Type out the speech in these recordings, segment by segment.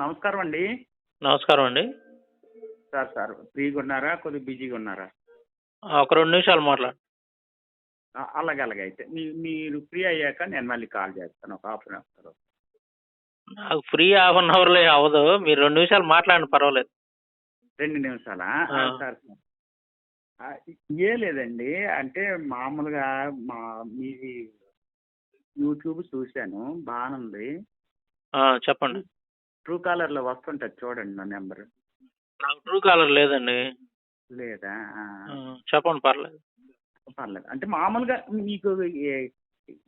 నమస్కారం అండి. నమస్కారం అండి. సార్ సార్ ఫ్రీగా ఉన్నారా? కొద్దిగా బిజీగా ఉన్నారా? ఒక రెండు నిమిషాలు మాట్లాడు. అలాగే అలాగే. అయితే మీ- మీరు ఫ్రీ అయ్యాక నేను మళ్ళీ కాల్ చేస్తాను. ఒక హాఫ్ అన్ అవర్ నాకు ఫ్రీ హాఫ్ అన్ అవర్లో అవ్వదు. మీరు రెండు నిమిషాలు మాట్లాడండి పర్వాలేదు. రెండు నిమిషాలా? Sir sir. ఏ లేదండి. అంటే మామూలుగా మా మీది యూట్యూబ్ చూశాను. బాగానే ఉంది ఆ, చెప్పండి. ట్రూ కాలర్లో వస్తుంటుంది చూడండి నా నెంబర్. నాకు ట్రూ కాలర్ లేదండి. లేదా? ఆ, చెప్పండి పర్లేదు. పర్లేదు. అంటే మామూలుగా మీకు ఏ-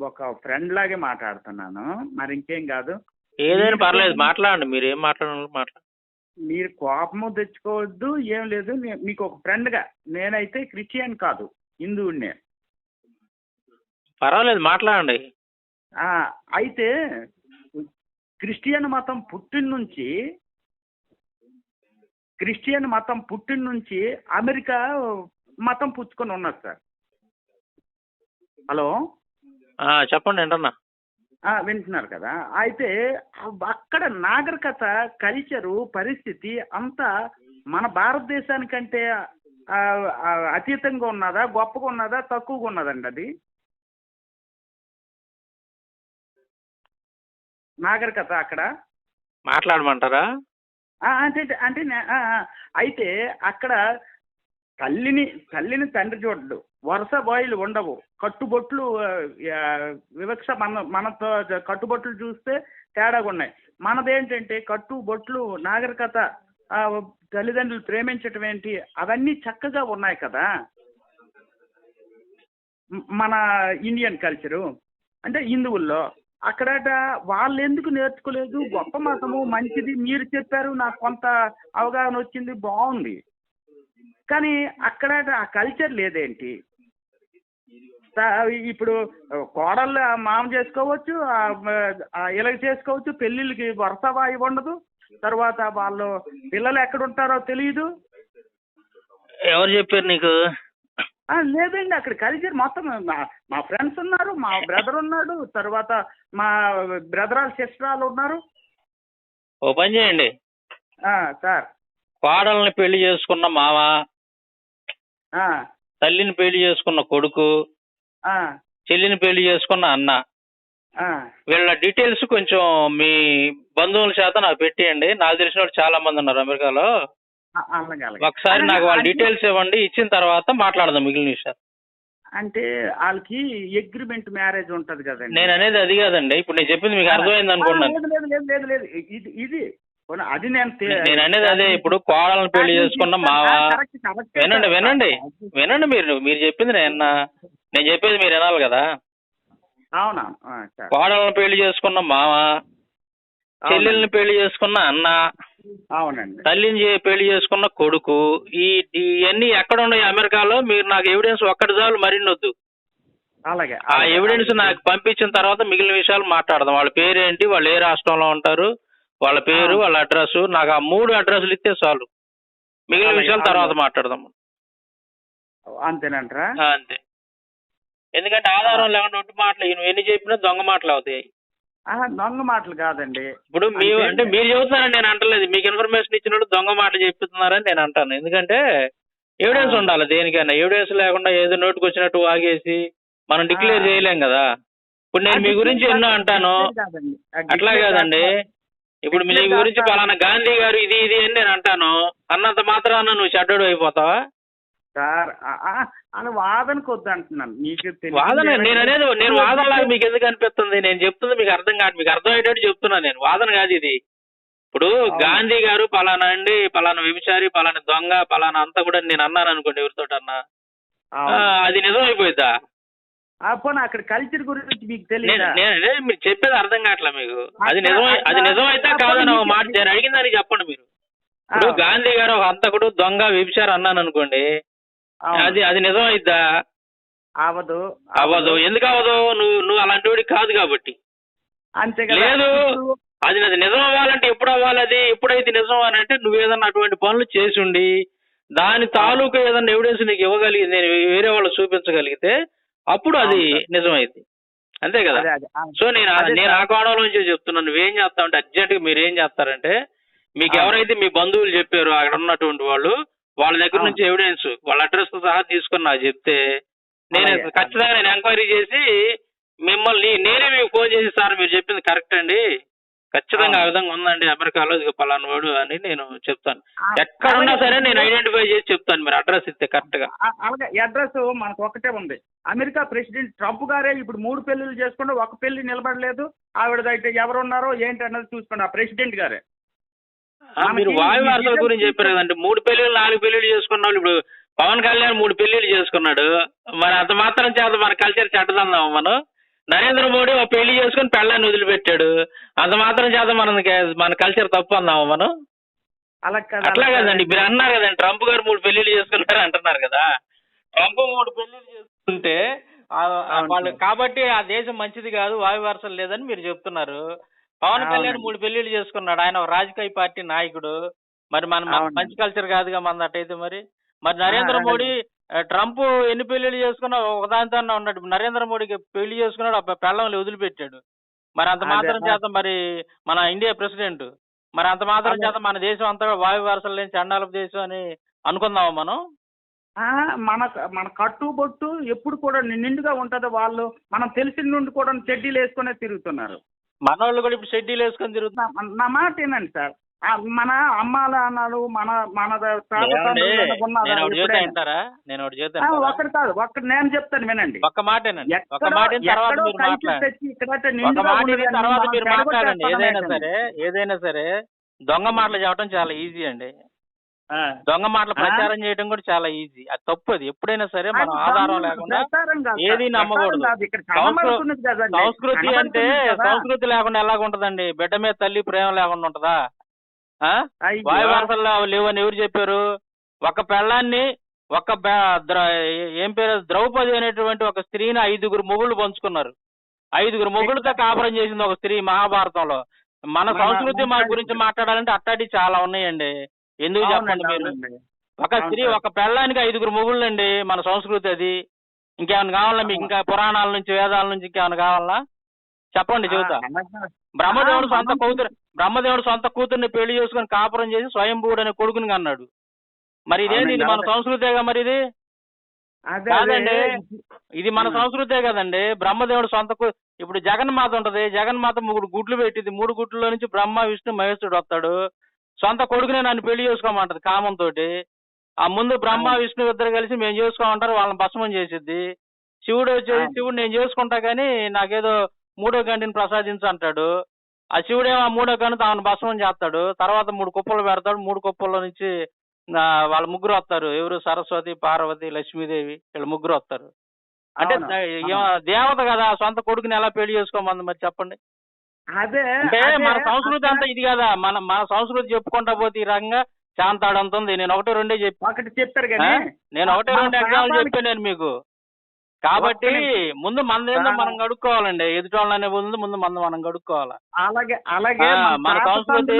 ఒక ఫ్రెండ్ లాగే మాట్లాడుతున్నాను. మరి ఇంకేం కాదు. ఏదైనా పర్లేదు మాట్లాడండి. మీరు ఏం మాట్లాడాలి మాట్లాడండి. మీరు కోపము తెచ్చుకోవద్దు ఏం లేదు. నే- మీకు ఒక ఫ్రెండ్గా నేనైతే క్రిస్టియన్ కాదు హిందువుడినే పర్వాలేదు మాట్లాడండి. ఆ, అయితే క్రిస్టియన్ మతం పుట్టిన నుంచి క్రిస్టియన్ మతం పుట్టిన నుంచి అమెరికా మతం పుచ్చుకొని ఉన్నది సార్. హలో? చెప్పండి ఏంటన్నా? వింటున్నారు కదా. అయితే అక్కడ నాగరికత కల్చరు పరిస్థితి అంతా మన భారతదేశానికంటే అతీతంగా ఉన్నదా గొప్పగా ఉన్నదా తక్కువగా ఉన్నదండి అది? నాగరికత అక్కడ? మాట్లాడమంటారా? అంటే అంటే అయితే అక్కడ తల్లిని తల్లిని తండ్రి చూడడు. వరుస బాయిలు ఉండవు. కట్టుబొట్లు వివక్ష మన మనతో కట్టుబొట్లు చూస్తే తేడాగా ఉన్నాయి. మనదేంటంటే కట్టుబొట్లు నాగరికత తల్లిదండ్రులు ప్రేమించటం ఏంటి అవన్నీ చక్కగా ఉన్నాయి కదా. మన ఇండియన్ కల్చరు. అంటే హిందువుల్లో. అక్కడ వాళ్ళు ఎందుకు నేర్చుకోలేదు? గొప్ప మతము మంచిది మీరు చెప్పారు నాకు కొంత అవగాహన వచ్చింది బాగుంది. కానీ అక్కడ ఆ కల్చర్ లేదేంటి? ఇప్పుడు కోడళ్ళు మామ చేసుకోవచ్చు ఇలాగ చేసుకోవచ్చు పెళ్ళిళ్ళకి వరసవా వాయి ఉండదు. తర్వాత వాళ్ళు పిల్లలు ఎక్కడ ఉంటారో తెలియదు ఎవరు చెప్పారు నీకు? లేదండి అక్కడ కల్చర్ మొత్తం మా- మా ఫ్రెండ్స్ ఉన్నారు మా బ్రదర్ ఉన్నాడు తర్వాత మా బ్రదర్ సిస్టర్ వాళ్ళు ఉన్నారు. ఓ పని చేయండి. సార్. కోడల్ని పెళ్ళి చేసుకున్న మామ తల్లిని పెళ్ళి చేసుకున్న కొడుకు చెల్లిని పెళ్ళి చేసుకున్న అన్న. వీళ్ళ డీటెయిల్స్ కొంచెం మీ బంధువుల చేత నాకు పెట్టేయండి. నాకు తెలిసిన వాళ్ళు చాలా మంది ఉన్నారు అమెరికాలో. ఒకసారి నాకు వాళ్ళ డీటెయిల్స్ ఇవ్వండి ఇచ్చిన తర్వాత మాట్లాడదాం మిగిలిన విషయాలు అంటే వాళ్ళకి అగ్రిమెంట్ మ్యారేజ్ ఉంటది కదండి నేను అనేది అది కాదండి ఇప్పుడు నేను చెప్పింది మీకు అర్థమైంది అనుకున్నాను లేదు లేదు లేదు లేదు లేదు ఇది ఇది అది నేను నేను అనేది అదే ఇప్పుడు కోడలను పెళ్ళి చేసుకున్న మావ. వినండి వినండి వినండి మీరు మీరు చెప్పింది నేను. నేను చెప్పేది మీరు వినాలి కదా అవునా. కోడలను పెళ్ళి చేసుకున్న మామ చెల్లెల్ని పెళ్ళి చేసుకున్న అన్న అవునండి. తల్లిని పెళ్ళి చేసుకున్న కొడుకు ఈ ఇవన్నీ ఎక్కడ ఉన్నాయి అమెరికాలో మీరు నాకు ఎవిడెన్స్ ఒక్కటి చాలు మరిన్ని వద్దు అలాగే. ఆ ఎవిడెన్స్ నాకు పంపించిన తర్వాత మిగిలిన విషయాలు మాట్లాడదాం. వాళ్ళ పేరేంటి? వాళ్ళు ఏ రాష్ట్రంలో ఉంటారు? వాళ్ళ పేరు వాళ్ళ అడ్రస్ నాకు ఆ మూడు అడ్రస్లు ఇస్తే చాలు. మిగిలిన విషయాలు తర్వాత. మాట్లాడదాం. అంతేనంటారా? అంతే. ఎందుకంటే ఆధారం లేకుండా ఒట్టి మాటలు నువ్వు ఎన్ని చెప్పినా దొంగ మాటలు అవుతాయి. దొంగ మాటలు కాదండి. ఇప్పుడు మీ అంటే- మీరు చెబుతున్నారని నేను అంటలేదు. మీకు ఇన్ఫర్మేషన్ ఇచ్చిన వాళ్ళు దొంగ మాటలు చెప్తున్నారని నేను అంటాను. ఎందుకంటే ఎవిడెన్స్. ఉండాలి దేనికైనా. ఎవిడెన్స్ లేకుండా ఏదో నోటుకు వచ్చినట్టు వాగేసి మనం డిక్లేర్. చేయలేం కదా. ఇప్పుడు నేను మీ గురించి ఎన్నో అంటాను. అట్లా కాదండి. కాదు. ఇప్పుడు మీ గురించి. పలానా గాంధీ గారు ఇది ఇది అని నేను అంటాను. అన్నంత మాత్రాన నువ్వు చెడ్డడు అయిపోతావా? సార్ అని వాదనకు వద్దు అంటున్నాను మీకు వాదన నేను అనేది నేను వాదనలాగా మీకు ఎందుకు అనిపిస్తుంది? నేను చెప్తుంది మీకు అర్థం కాదు మీకు అర్థం అయ్యేటట్టు చెప్తున్నాను నేను. వాదన కాదు ఇది. ఇప్పుడు. గాంధీ గారు పలానా అండి పలానా వ్యభిచారి పలానా దొంగ పలానా అంతా కూడా నేను అన్నాను అనుకోండి ఎవరితో అన్నా. అది నిజం అయిపోయిందా ఆ, పోనీ అక్కడ కల్చర్ గురించి మీకు తెలియదా మీరు చెప్పేది అర్థం కావట్లే మీకు. అది నిజం అది నిజం అయితే కాదని ఒక మాట నేను అడిగిన దానికి చెప్పండి మీరు. ఇప్పుడు గాంధీ గారు ఒక హంతకుడు దొంగ వ్యభిచారి అన్నాను అనుకోండి. అది అది నిజం అయిద్దా అవదు. అవ్వదు ఎందుకు అవ్వదు నువ్వు నువ్వు అలాంటి వాడికి కాదు కాబట్టి. అంతే లేదు. అది అది నిజం అవ్వాలంటే ఎప్పుడు అవ్వాలి అది? ఎప్పుడైతే నిజం అంటే నువ్వు ఏదన్నా అటువంటి పనులు చేసి ఉండి దాని తాలూకు ఏదన్నా ఎవిడెన్స్ నీకు ఇవ్వగలిగి నేను వేరే వాళ్ళు చూపించగలిగితే అప్పుడు అది. నిజమైంది అంతే కదా? సో నేను నేను. ఆ కోణంలో నుంచి చెప్తున్నాను నువ్వేం చేస్తావంటే అర్జెంట్గా మీరు ఏం చేస్తారంటే మీకు. ఎవరైతే మీ బంధువులు చెప్పారో అక్కడ ఉన్నటువంటి వాళ్ళు వాళ్ళ దగ్గర. నుంచి ఎవిడెన్స్ వాళ్ళ అడ్రస్తో సహా తీసుకుని నాకు చెప్తే నేను. ఖచ్చితంగా నేను ఎంక్వైరీ చేసి మిమ్మల్ని నేనే మీకు ఫోన్ చేసి సార్ మీరు చెప్పింది కరెక్ట్ అండి. ఖచ్చితంగా ఆ. విధంగా ఉందండి. అమెరికాలో ఇది పలానా వాడు అని నేను చెప్తాను. ఆ, ఎక్కడ ఉన్నా అలాగే సరే నేను ఐడెంటిఫై చేసి చెప్తాను మీరు అడ్రస్ ఇస్తే కరెక్ట్గా. అలాగే అడ్రస్ మనకు ఒకటే ఉంది. అమెరికా ప్రెసిడెంట్ ట్రంప్ గారే ఇప్పుడు మూడు పెళ్ళిళ్ళు చేసుకుంటే ఒక పెళ్ళి నిలబడలేదు. ఆవిడదైతే ఎవరున్నారో ఏంటి అన్నది చూసుకోండి ఆ ప్రెసిడెంట్ గారే. మీరు వాయు డీటెయిల్స్ గురించి చెప్పారు కదండి. మూడు పెళ్ళిళ్ళు నాలుగు పెళ్ళిళ్ళు చేసుకున్న వాళ్ళు ఇప్పుడు పవన్ కళ్యాణ్ మూడు పెళ్ళిళ్ళు చేసుకున్నాడు. మరి అంత మాత్రం చేత మన కల్చర్ చెడ్డదందాం మనం. నరేంద్ర మోడీ ఒక పెళ్ళి చేసుకుని పెళ్ళాన్ని వదిలిపెట్టాడు. అంత మాత్రం చేత మన మన కల్చర్ తప్పు అందామా మనం. అలా కదా అట్లా కదండి. మీరు అన్నారు కదండి ట్రంప్ గారు మూడు పెళ్ళిళ్ళు చేసుకున్నారు అంటున్నారు కదా. ట్రంప్ మూడు పెళ్ళిళ్ళు చేసుకుంటే వాళ్ళు. కాబట్టి ఆ దేశం మంచిది కాదు వాయు వరుసలు లేదని మీరు చెప్తున్నారు. పవన్ కళ్యాణ్. మూడు పెళ్ళిళ్ళు చేసుకున్నాడు. ఆయన ఒక రాజకీయ పార్టీ నాయకుడు. మరి మన. మంచి కల్చర్ కాదుగా మన అట్టయితే మరి. మరి నరేంద్ర మోడీ ట్రంప్ ఎన్ని పెళ్ళిళ్ళు చేసుకున్నా ఒకదానితో ఉన్నాడు. నరేంద్ర మోడీకి పెళ్ళి చేసుకున్నాడు. ఆ పెళ్ళంలో వదిలిపెట్టాడు. మరి అంత మాత్రం. చేత మరి మన ఇండియా ప్రెసిడెంట్. మరి అంత మాత్రం. చేత మన దేశం అంతా వాయు వరుసలు లేని చండాలపు దేశం అని అనుకుందామా మనం? మన మన కట్టు బొట్టు ఎప్పుడు కూడా నిండుగా ఉంటది వాళ్ళు. మనం తెలిసిన నుండి కూడా చెడ్డీలు వేసుకునే తిరుగుతున్నారు. మనోళ్ళు కూడా ఇప్పుడు షెడ్యూల్ వేసుకొని తిరుగుతున్నారు. నా- మాట ఏనండి సార్. మన అమ్మాల అన్నారు మన మన నేను ఒకటి? వింటారా? నేను ఒకటి చేత ఆ, ఒక్కటి కాదు ఒక్కటి నేను చెప్తాను వినండి. ఒక్క మాటేనండి ఒక్క ఎక్కడో మాట తర్వాత మీరు మాట్లాడండి. ఒక మాట విన్న ఉండదని తర్వాత మీరు మాట్లాడండి. ఏదైనా ఏంటండి? సరే ఏదైనా సరే దొంగ మాటలు చెప్పడం చాలా ఈజీ అండి. దొంగ మాటలు? ప్రచారం చేయడం కూడా చాలా ఈజీ. అది తప్పు అది ఎప్పుడైనా సరే మనం ఆధారం లేకుండా. ఏది నమ్మకూడదు. సంస్కృతి అంటే. సంస్కృతి లేకుండా ఎలాగ ఉంటదండి బిడ్డ మీద తల్లి ప్రేమ లేకుండా ఉంటదా. వాయు వారసల్లో లేవని ఎవరు చెప్పారు? ఒక పెళ్ళాన్ని ఒక ఏం పేరు? ద్రౌపది అనేటువంటి ఒక స్త్రీని ఐదుగురు మొగుళ్ళు పంచుకున్నారు. ఐదుగురు మొగుళ్ళతో కాపురం చేసింది ఒక స్త్రీ మహాభారతంలో. మన సంస్కృతి మా మన- గురించి మాట్లాడాలంటే అట్టాడి చాలా ఉన్నాయండి. ఎందుకు చెప్పండి మీరు. ఒక స్త్రీ. ఒక పెళ్ళానికి ఐదుగురు మొగుళ్ళు అండి మన సంస్కృతి అది. ఇంకేమైనా కావాలా మీకు? ఇంకా పురాణాల నుంచి వేదాల నుంచి ఇంకేమైనా కావాలా? చెప్పండి చెబుతా. అలాగే. బ్రహ్మదేవుడు సొంత కూతురు బ్రహ్మదేవుడు సొంత కూతుర్ని పెళ్ళి చేసుకుని కాపురం చేసి స్వయంభూడు అనే కొడుకుని అన్నాడు. మరి ఇదేంటి ఇది మన. సంస్కృతేగా మరి ఇది? కాదండి. ఇది మన. సంస్కృతే కదండి. బ్రహ్మదేవుడు సొంత ఇప్పుడు జగన్మాత ఉంటది. జగన్మాత మూడు గుడ్లు పెట్టింది. మూడు గుడ్లలో నుంచి బ్రహ్మ విష్ణు మహేశ్వరుడు వస్తాడు. సొంత కొడుకునే నన్ను పెళ్ళి చేసుకోమంటది కామంతో ఆ ముందు బ్రహ్మ. విష్ణు ఇద్దరు కలిసి మేము చేసుకోమంటారు వాళ్ళని భస్మం చేసిద్ది. శివుడు వచ్చేసి. శివుడు నేను చేసుకుంటా కానీ నాకేదో మూడో గంటిని ప్రసాదించు అంటాడు. ఆ శివుడేమో ఆ మూడో గంట తాను భస్మం చేస్తాడు. తర్వాత మూడు కుప్పలు పెడతాడు. మూడు కుప్పల్లో నుంచి వాళ్ళ ముగ్గురు వస్తారు. ఎవరు? సరస్వతి పార్వతి లక్ష్మీదేవి వీళ్ళ ముగ్గురు వస్తారు. అంటే దేవత కదా సొంత కొడుకుని ఎలా పెళ్ళి చేసుకోమంది మరి చెప్పండి. అదే అంటే మన సంస్కృతి అంతా ఇది కదా. మన మన సంస్కృతి చెప్పుకుంటా పోతే ఈ రకంగా శాంతాడంత ఉంది. నేను ఒకటి రెండే చెప్పి ఒకటి చెప్పారు ఆ? కానీ నేను ఒకటి మన రెండు శాపానికి- చెప్పాను నేను మీకు. కాబట్టి. ముందు మనదేందో. మనం గడుక్కోవాలండి. ఎదుటోళ్ళనే ముందు ముందు మందు మనం గడుక్కోవాలి? అలాగే అలాగే ఆ, మన మన సంస్కృతి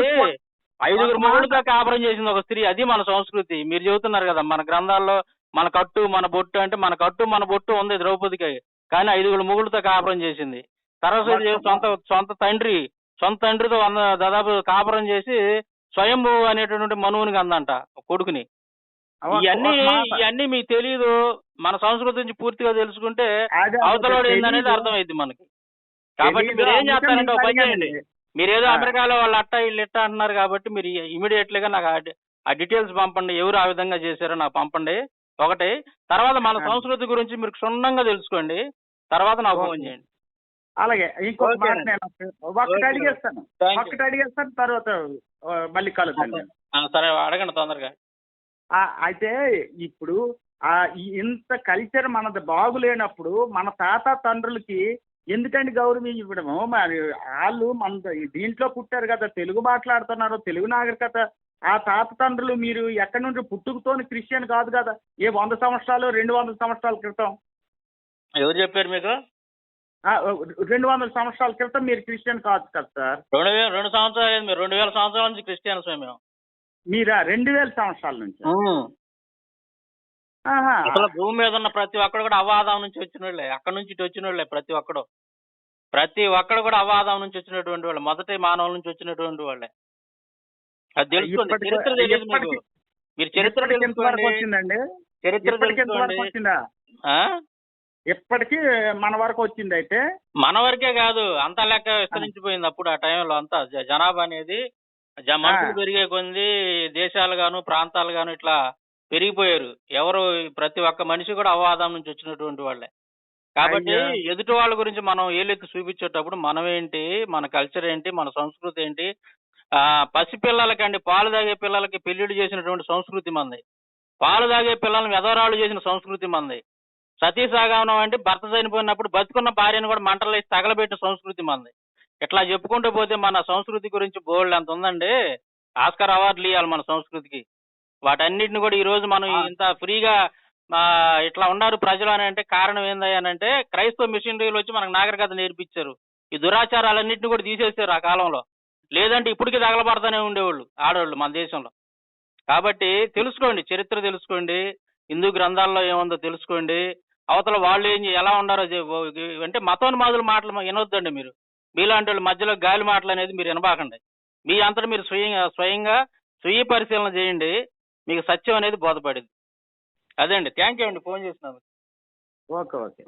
ఐదుగురు మొగుడుతో కాపురం చేసింది ఒక స్త్రీ. అది మన సంస్కృతి. మీరు చెబుతున్నారు కదా మన గ్రంథాల్లో మన కట్టు మన బొట్టు అంటే మన కట్టు మన బొట్టు ఉంది ద్రౌపదికి. కానీ ఐదుగురు మొగుడుతో కాపురం చేసింది. సరస్వతి సొంత సొంత తండ్రి సొంత తండ్రితో వంద దాదాపు కాపురం చేసి స్వయంభూ అనేటటువంటి మనువునికి అందంట కొడుకుని ఇవన్నీ. ఇవన్నీ మీకు తెలియదు మన సంస్కృతి నుంచి పూర్తిగా తెలుసుకుంటే తెలీదు. ఏందనేది అర్థమైంది మనకి కాబట్టి. మీరు ఏం చేస్తారంటే ఒక పని. చేయండి మీరు ఏదో ఆ. అమెరికాలో వాళ్ళు అట్ట వీళ్ళు ఇట్ట అంటున్నారు కాబట్టి మీరు ఇమీడియట్గా నాకు ఆ డీటెయిల్స్ పంపండి ఎవరు ఆ విధంగా చేశారో నాకు పంపండి ఒకటి తర్వాత మన. సంస్కృతి గురించి మీరు క్షుణ్ణంగా తెలుసుకోండి తర్వాత నాకు ఫోన్. చేయండి అలాగే ఇంకొక మాట. నేను ఒక్కటి. అడిగేస్తాను ఒక్కటి అడిగేస్తాను తర్వాత మళ్ళీ కలుద్దాం. సరే అడగండి తొందరగా అయితే ఇప్పుడు ఆ ఇంత కల్చర్ మనది బాగులేనప్పుడు మన తాత తండ్రులకి ఎందుకండి గౌరవం ఇవ్వడము మరి వాళ్ళు మన దీంట్లో పుట్టారు కదా తెలుగు మాట్లాడుతున్నారు తెలుగు నాగరికత ఆ తాత తండ్రులు మీరు ఎక్కడి నుండి పుట్టుకతోని క్రిస్టియన్ కాదు కదా ఏ వంద సంవత్సరాలు రెండు వందల సంవత్సరాల క్రితం ఎవరు చెప్పారు మీకు రెండు వందల సంవత్సరాల క్రితం మీరు క్రిస్టియన్ కాదు కదా సార్. రెండు వేల రెండు సంవత్సరాలు మీరు. రెండు వేల సంవత్సరాల నుంచి క్రిస్టియన్స్ మేము. మీరా? రెండు వేల సంవత్సరాల నుంచి. అసలు భూమి మీద ఉన్న ప్రతి ఒక్కడు కూడా అవాదం నుంచి వచ్చిన వాళ్ళే అక్కడ నుంచి ఇటు వచ్చిన వాళ్ళే ప్రతి ఒక్కడు. ప్రతి ఒక్కడు కూడా అవాదం నుంచి వచ్చినటువంటి వాళ్ళు. మొదటి మానవుల నుంచి వచ్చినటువంటి వాళ్ళే. అది తెలుసుకోండి చరిత్ర తెలియదు మీరు చరిత్ర చరిత్ర తెలుసుకోండి? ఇప్పటికి మన వరకు వచ్చింది అయితే. మన వరకే కాదు అంతా లెక్క విస్తరించిపోయింది అప్పుడు ఆ టైంలో అంతా. జనాభా అనేది జ- మనుషులు. పెరిగే కొద్ది దేశాలు గాను ప్రాంతాలు గాను ఇట్లా పెరిగిపోయారు. ఎవరు ప్రతి ఒక్క మనిషి కూడా అవాదం నుంచి వచ్చినటువంటి వాళ్ళే. కాబట్టి. ఎదుటి వాళ్ళ గురించి మనం ఏలెత్తి చూపించేటప్పుడు మనం ఏంటి మన కల్చర్ ఏంటి మన సంస్కృతి ఏంటి ఆ పసిపిల్లలకండి పాలు తాగే పిల్లలకి పెళ్ళిళ్ళు చేసినటువంటి సంస్కృతి మంది. పాలు తాగే పిల్లల్ని వెధవరాళ్ళు చేసిన సంస్కృతి మంది. సతీ సాగమనం అంటే భర్త చనిపోయినప్పుడు బతుకున్న భార్యను కూడా మంటలు వేసి తగలబెట్టిన సంస్కృతి మంది ఇట్లా చెప్పుకుంటూ పోతే మన సంస్కృతి గురించి బోల్డ్ అంత ఉందండి? ఆస్కర్ అవార్డులు ఇవ్వాలి మన సంస్కృతికి. వాటన్నిటిని కూడా ఈ రోజు మనం. ఇంత ఫ్రీగా ఇట్లా ఉన్నారు ప్రజలు అని అంటే కారణం ఏందయ్యానంటే క్రైస్తవ మిషనరీలు వచ్చి మనకు నాగరికత నేర్పించారు. ఈ దురాచారాలన్నింటినీ కూడా తీసేశారు ఆ కాలంలో. లేదంటే ఇప్పటికీ తగలబడతానే ఉండేవాళ్ళు ఆడవాళ్ళు మన దేశంలో. కాబట్టి తెలుసుకోండి చరిత్ర తెలుసుకోండి హిందూ గ్రంథాల్లో ఏముందో తెలుసుకోండి. అవతల వాళ్ళు ఏం ఎలా ఉండారో అంటే మతోన్మాదుల మాటలు వినొద్దండి మీరు. మీలాంటి వాళ్ళు మధ్యలో గాలి మాటలు అనేది మీరు వినబాకండి. మీ అంతటా మీరు స్వయంగా స్వయంగా స్వీయ పరిశీలన చేయండి. మీకు సత్యం అనేది బోధపడింది అదే అండి. థ్యాంక్ యూ అండి. ఫోన్ చేసినందుకు. Okay okay.